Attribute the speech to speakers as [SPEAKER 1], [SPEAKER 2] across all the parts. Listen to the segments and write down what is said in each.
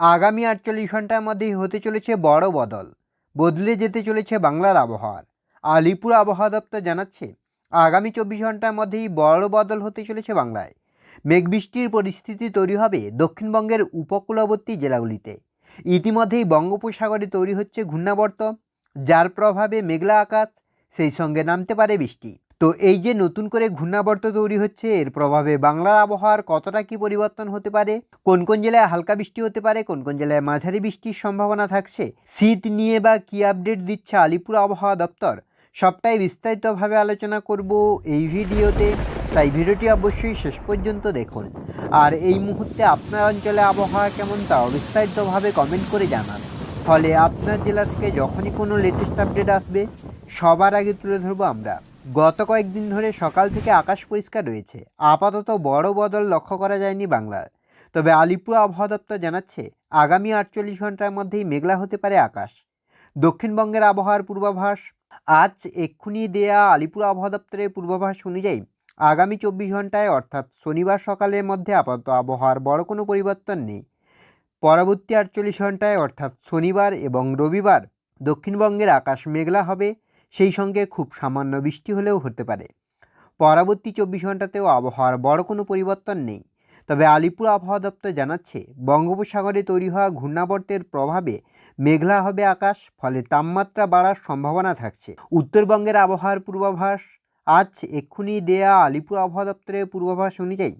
[SPEAKER 1] আগামী আটচল্লিশ ঘণ্টার মধ্যেই হতে চলেছে বড় বদল। বদলে যেতে চলেছে বাংলার আবহাওয়ার। আলিপুর আবহাওয়া দপ্তর জানাচ্ছে, আগামী চব্বিশ ঘণ্টার মধ্যেই বড় বদল হতে চলেছে বাংলায়। মেঘ বৃষ্টির পরিস্থিতি তৈরি হবে দক্ষিণবঙ্গের উপকূলবর্তী জেলাগুলিতে। ইতিমধ্যেই বঙ্গোপসাগরে তৈরি হচ্ছে ঘূর্ণাবর্ত, যার প্রভাবে মেঘলা আকাশ, সেই সঙ্গে নামতে পারে বৃষ্টি। তো এই যে নতুন করে ঘূর্ণাবর্ত তৈরি হচ্ছে, এর প্রভাবে বাংলার আবহাওয়ার কতটা কি পরিবর্তন হতে পারে? কোন কোন জেলায় হালকা বৃষ্টি হতে পারে? কোন কোন জেলায় মাঝারি বৃষ্টির সম্ভাবনা থাকছে? শীত নিয়ে বা কি আপডেট দিচ্ছে আলিপুর আবহাওয়া দপ্তর? সবটাই বিস্তারিতভাবে আলোচনা করব এই ভিডিওতে। তাই ভিডিওটি অবশ্যই শেষ পর্যন্ত দেখুন। আর এই মুহূর্তে আপনার অঞ্চলে আবহাওয়া কেমন তাও বিস্তারিতভাবে কমেন্ট করে জানান। ফলে আপনার জেলা থেকে যখনই কোনো লেটেস্ট আপডেট আসবে, সবার আগে তুলে ধরবো আমরা। গত কয়েকদিন ধরে সকাল থেকে আকাশ পরিষ্কার রয়েছে। আপাতত বড় বদল লক্ষ্য করা যায়নি বাংলার। তবে আলিপুর আবহাওয়া দপ্তর জানাচ্ছে, আগামী আটচল্লিশ ঘণ্টার মধ্যেই মেঘলা হতে পারে আকাশ। দক্ষিণবঙ্গের আবহাওয়ার পূর্বাভাস, আজ এক্ষুনি দেয়া আলিপুর আবহাওয়া দপ্তরের পূর্বাভাস অনুযায়ী আগামী চব্বিশ ঘন্টায়, অর্থাৎ শনিবার সকালের মধ্যে আপাতত আবহাওয়ার বড় কোনো পরিবর্তন নেই। পরবর্তী আটচল্লিশ ঘন্টায়, অর্থাৎ শনিবার এবং রবিবার দক্ষিণবঙ্গের আকাশ মেঘলা হবে। সেই সঙ্গে খুব সামান্য বৃষ্টি হলেও হতে পারে। পরবর্তী চব্বিশ ঘন্টাতেও আবহাওয়ার বড় কোনো পরিবর্তন নেই। তবে আলিপুর আবহাওয়া দপ্তর জানাচ্ছে, বঙ্গোপসাগরে তৈরি হওয়া ঘূর্ণাবর্তের প্রভাবে মেঘলা হবে আকাশ, ফলে তাপমাত্রা বাড়ার সম্ভাবনা থাকছে। উত্তরবঙ্গের আবহাওয়ার পূর্বাভাস আজ এক্ষুনি দেয়া আলিপুর আবহাওয়া দপ্তরের পূর্বাভাস অনুযায়ী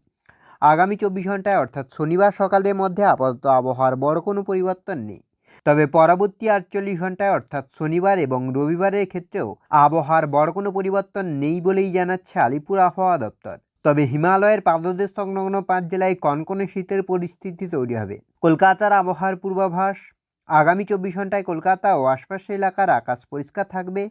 [SPEAKER 1] আগামী চব্বিশ ঘন্টায় অর্থাৎ শনিবার সকালের মধ্যে আপাতত আবহাওয়ার বড় কোনো পরিবর্তন নেই। তবে পরবর্তী আটচল্লিশ ঘন্টায় অর্থাৎ শনিবার এবং রবিবারের ক্ষেত্রেও আবহাওয়ার বড় কোনো পরিবর্তন নেই বলেই জানাচ্ছে আলিপুর আবহাওয়া দপ্তর। তবে হিমালয়ের পাদদেশ সংলগ্ন পাঁচ জেলায় কনকনে শীতের পরিস্থিতি তৈরি হবে। কলকাতার আবহাওয়ার পূর্বাভাস, আগামী চব্বিশ ঘন্টায় কলকাতা ও আশপাশের এলাকার আকাশ পরিষ্কার থাকবে।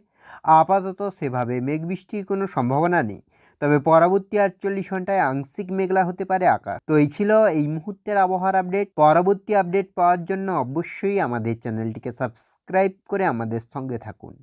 [SPEAKER 1] আপাতত সেভাবে মেঘ বৃষ্টির কোনো সম্ভাবনা নেই। তবে পরবর্তী আটচল্লিশ ঘন্টায় আংশিক মেঘলা হতে পারে আকাশ। তো এই ছিল এই মুহূর্তের আবহাওয়ার আপডেট। পরবর্তী আপডেট পাওয়ার জন্য অবশ্যই আমাদের চ্যানেলটিকে সাবস্ক্রাইব করে আমাদের সঙ্গে থাকুন।